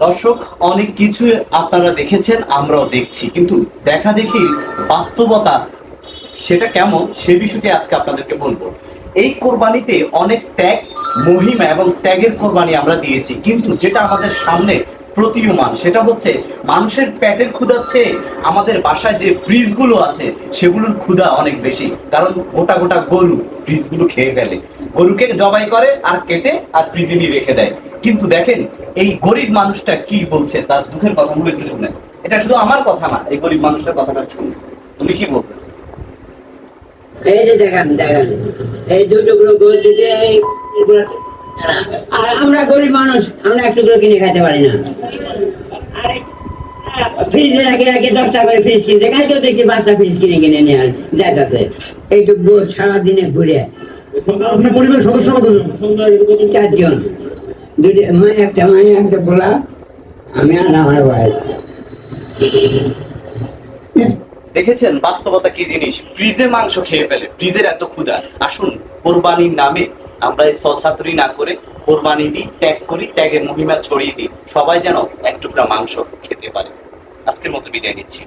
দর্শক, অনেক কিছু আপনারা দেখেছেন, আমরাও দেখছি। কিন্তু দেখা দেখি বাস্তবতা সেটা কেমন, সে বিষয়টি আজকে আপনাদেরকে বলব। এই কোরবানিতে অনেক ত্যাগ, মহিমা এবং ত্যাগের কোরবানি আমরা দিয়েছি। কিন্তু যেটা আমাদের সামনে প্রতীয়মান, সেটা হচ্ছে মানুষের পেটের ক্ষুধার চেয়ে আমাদের বাসায় যে ফ্রিজগুলো আছে, সেগুলোর ক্ষুধা অনেক বেশি। কারণ গোটা গোটা গরু ফ্রিজগুলো খেয়ে ফেলে। গরুকে জবাই করে আর কেটে আর ফ্রিজে নিয়ে রেখে দেয়। কিন্তু দেখেন এই গরিব মানুষটা কি বলছে তার দুঃখের কথাগুলো একটু শুনেন এটা শুধু আমার কথা না এই গরিব মানুষটার কথাটা শুনুন তুমি কি বলতেছো? এই যে দেখেন দেখেন এই দুটোগুলো গোল দিতে আর আমরা গরিব মানুষ আমরা কিনে খাইতে পারি না। ফ্রিজে রাখি রাখি দশটা করে ফ্রিজ কিনতে। দেখি বাচ্চা ফ্রিজ কিনে কিনে নিয়ে আর যাইতেছে। এইটুকু সারাদিনে ঘুরে। আপনার পরিবারের সদস্য কতজন? চারজন। দুটি মায়ে একটা মায়ে একটা বলা, আমি আর আমার ভাই দেখেছেন বাস্তবতা কি জিনিস? ফ্রিজে মাংস খেয়ে ফেলে, ফ্রিজের এত ক্ষুধা। আসুন, কোরবানির নামে আমরা এই সলচাতুরি না করে কোরবানি দিই, ত্যাগ করি, ত্যাগের মহিমা ছড়িয়ে দিই। সবাই যেন এক টুকরা মাংস খেতে পারে। আজকের মতো বিদায় নিচ্ছি।